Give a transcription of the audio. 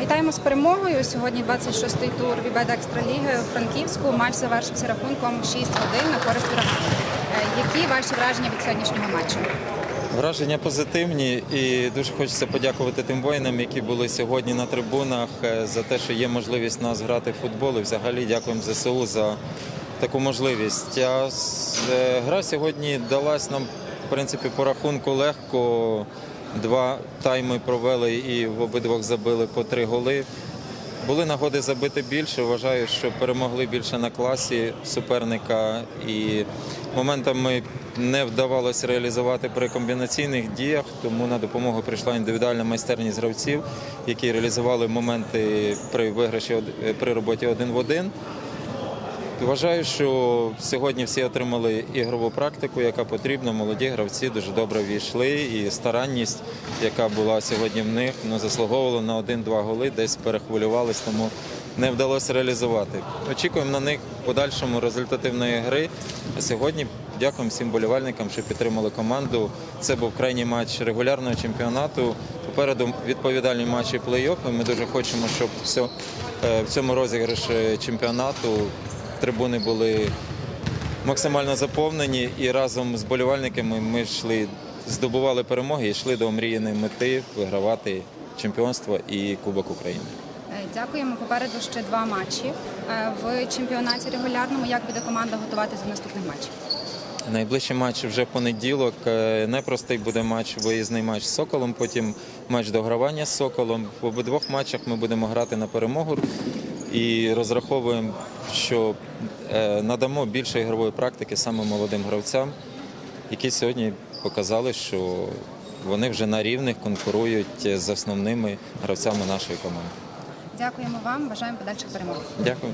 Вітаємо з перемогою. Сьогодні 26-й тур Вібеда Екстраліги у Франківську. Матч завершився рахунком 6-1 на користь врага. Е, Які ваші враження від сьогоднішнього матчу? Враження позитивні і дуже хочеться подякувати тим воїнам, які були сьогодні на трибунах е, за те, що є можливість нас грати в футбол. І взагалі дякуємо ЗСУ за таку можливість. А е, гра сьогодні далась нам, в принципі, по рахунку легко. Два тайми провели і в обидвох забили по три голи. Були нагоди забити більше. Вважаю, що перемогли більше на класі суперника, і моментами не вдавалося реалізувати при комбінаційних діях. Тому на допомогу прийшла індивідуальна майстерність гравців, які реалізували моменти при виграші при роботі один в один. Вважаю, що сьогодні всі отримали ігрову практику, яка потрібна. Молоді гравці дуже добре війшли, і старанність, яка була сьогодні в них, ну, заслуговувала на один-два голи, десь перехвилювались, тому не вдалося реалізувати. Очікуємо на них подальшому результативної гри. А сьогодні дякуємо всім болівальникам, що підтримали команду. Це був крайній матч регулярного чемпіонату. Попереду відповідальні матчі плей-офф. Ми дуже хочемо, щоб все, в цьому розіграші чемпіонату трибуни були максимально заповнені, і разом з болівальниками ми йшли, здобували перемоги і йшли до омріяної мети вигравати чемпіонство і Кубок України. Е, Дякуємо. Попереду ще два матчі е, в чемпіонаті регулярному. Як буде команда готуватися до наступних матчів? Найближчий матч вже понеділок. Е, Непростий буде матч, виїзний матч з Соколом, потім матч догравання з Соколом. В обидвох матчах ми будемо грати на перемогу і розраховуємо, що е, надамо більше ігрової практики саме молодим гравцям, які сьогодні показали, що вони вже на рівних конкурують з основними гравцями нашої команди. Дякуємо вам. Бажаємо подальших перемог. Дякую.